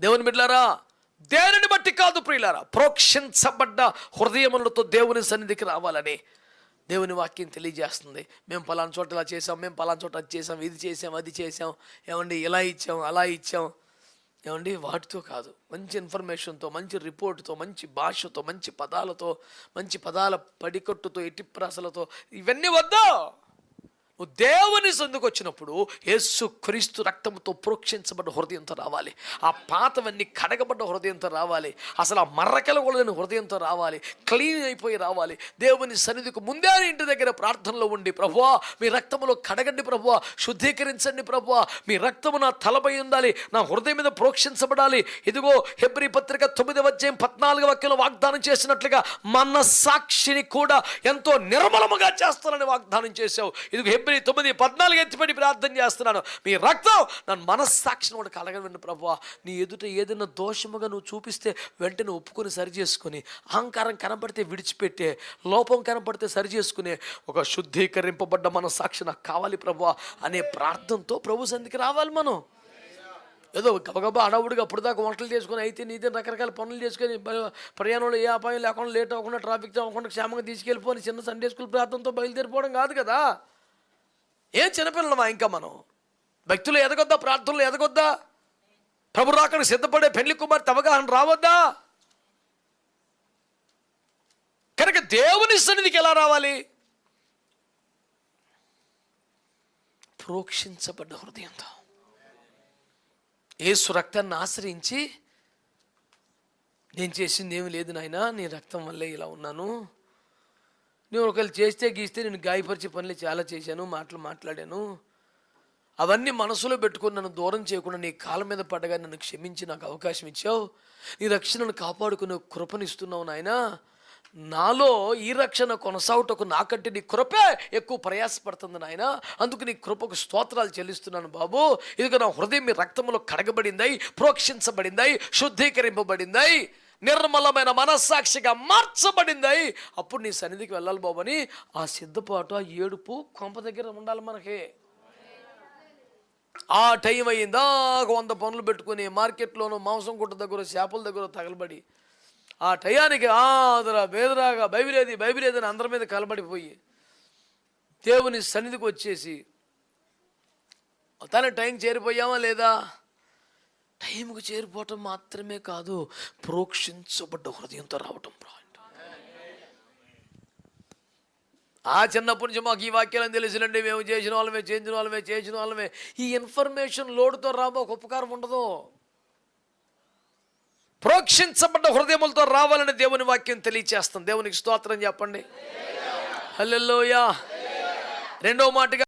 దేవుని బిడ్లారా దేనిని బట్టి కాదు ప్రియులారా ప్రోక్షించబడ్డ హృదయములతో దేవుని సన్నిధికి రావాలని దేవుని వాక్యం తెలియజేస్తుంది. మేము పలానా చోట ఇలా చేసాం మేము పలానా చోట అది చేసాం ఇది చేసాం అది చేసాం ఏమండి ఇలా ఇచ్చాం అలా ఇచ్చాం. ఏమండి వాటితో కాదు మంచి ఇన్ఫర్మేషన్తో మంచి రిపోర్ట్తో మంచి భాషతో మంచి పదాలతో మంచి పదాల పడికట్టుతో ఎట్టి ప్రాసలతో ఇవన్నీ వద్దా. దేవుని సందుకు వచ్చినప్పుడు యేసు క్రీస్తు రక్తంతో ప్రోక్షించబడ్డ హృదయంతో రావాలి. ఆ పాతవన్నీ కడగబడ్డ హృదయంతో రావాలి. అసలు ఆ మర్రకలు కూడా హృదయంతో రావాలి. క్లీన్ అయిపోయి రావాలి. దేవుని సన్నిధికి ముందే ఇంటి దగ్గర ప్రార్థనలో ఉండి ప్రభువా మీ రక్తములో కడగండి ప్రభువా శుద్ధీకరించండి ప్రభువా మీ రక్తము నా తలపై ఉండాలి నా హృదయం మీద ప్రోక్షించబడాలి. ఇదిగో హెబ్రి పత్రిక తొమ్మిదవ అధ్యాయం పద్నాలుగు వాక్యంలో వాగ్దానం చేసినట్లుగా మన సాక్షిని కూడా ఎంతో నిర్మలముగా చేస్తానని వాగ్దానం చేశావు. ఇదిగో హెబ్రి తొమ్మిది పద్నాలుగు ఎత్తిపడి ప్రార్థన చేస్తున్నాను. మీ రక్తం నన్ను మనస్సాక్షిని కూడా కలగవండి ప్రభువా. నీ ఎదుట ఏదైనా దోషముగా నువ్వు చూపిస్తే వెంటనే ఒప్పుకొని సరి చేసుకొని అహంకారం కనపడితే విడిచిపెట్టే లోపం కనపడితే సరి చేసుకునే ఒక శుద్ధీకరింపబడ్డ మన నాకు కావాలి ప్రభువా అనే ప్రార్థనతో ప్రభు సంధికి రావాలి మనం. ఏదో గబగబా అడవుడిగా అప్పుడు దాకా వంటలు చేసుకొని అయితే నీదే రకరకాల పనులు చేసుకొని ప్రయాణంలో ఏ అపాయం లేకుండా లేట్ అవ్వకుండా ట్రాఫిక్ జామ్ అవ్వకుండా క్షేమంగా తీసుకెళ్ళిపోని చిన్న సండే స్కూల్ ప్రార్థనతో బయలుదేరిపోవడం కాదు కదా. ఏం చిన్నపిల్లలమా ఇంకా మనం? భక్తులు ఎదగొద్దా? ప్రార్థనలు ఎదగొద్దా? ప్రభు రాకను సిద్ధపడే పెళ్ళి కుమార్తె అవగాహన రావద్దా? కనుక దేవుని సన్నిధికి ఎలా రావాలి? ప్రోక్షించబడ్డ హృదయంతో. ఏసు రక్తాన్ని ఆశ్రయించి నేను చేసింది ఏమి లేదు నాయనా నీ రక్తం వల్లే ఇలా ఉన్నాను. నేను ఒకవేళ చేస్తే గీస్తే నేను గాయపరిచే పనులు చాలా చేశాను మాటలు మాట్లాడాను. అవన్నీ మనసులో పెట్టుకొని నన్ను దూరం చేయకుండా నీ కాళ్ళ మీద పడగా నన్ను క్షమించి నాకు అవకాశం ఇచ్చావు. నీ రక్షణను కాపాడుకునే కృపనిస్తున్నావు నాయనా. నాలో ఈ రక్షణ కొనసాగుటకు నాకంటే నీ కృపే ఎక్కువ ప్రయాసపడుతుంది నాయన. అందుకు నీ కృపకు స్తోత్రాలు చెల్లిస్తున్నాను బాబు. ఇదిగో నా హృదయం మీ రక్తంలో కడగబడిందై ప్రోక్షించబడిందై శుద్ధీకరింపబడిందై. నిర్మలమైన మనస్సాక్షిగా మార్చబడిందై. అప్పుడు నీ సన్నిధికి వెళ్ళాలి బాబని. ఆ సిద్ధపాటు ఆ ఏడుపు కొంప దగ్గర ఉండాలి మనకి. ఆ టైం అయ్యిందా? వంద పనులు పెట్టుకుని మార్కెట్లోనూ మాంసం గుట్ట దగ్గర చేపల దగ్గర తగలబడి. ఆ టయానికి ఆదరా బేదరాగా బైబిలేది బైబిలేది అని అందరి మీద కలబడిపోయి దేవుని సన్నిధికి వచ్చేసి తన టైం చేరిపోయామా లేదా? టైంకు చేరిపోవటం మాత్రమే కాదు ప్రోక్షించబడ్డ హృదయంతో రావటం పాయింట్ ఆ చిన్నప్పటి నుంచి మాకు ఈ వాక్యాలను తెలిసినండి మేము చేసిన వాళ్ళమే చేసిన వాళ్ళమే చేసిన వాళ్ళమే. ఈ ఇన్ఫర్మేషన్ లోడుతో రాబో ఒక ఉపకారం ఉండదు. ప్రోక్షించబడ్డ హృదయములతో రావాలని దేవుని వాక్యం తెలియచేస్తాం దేవునికి స్తోత్రం చెప్పండి. హల్లెలూయా. రెండో మాటగా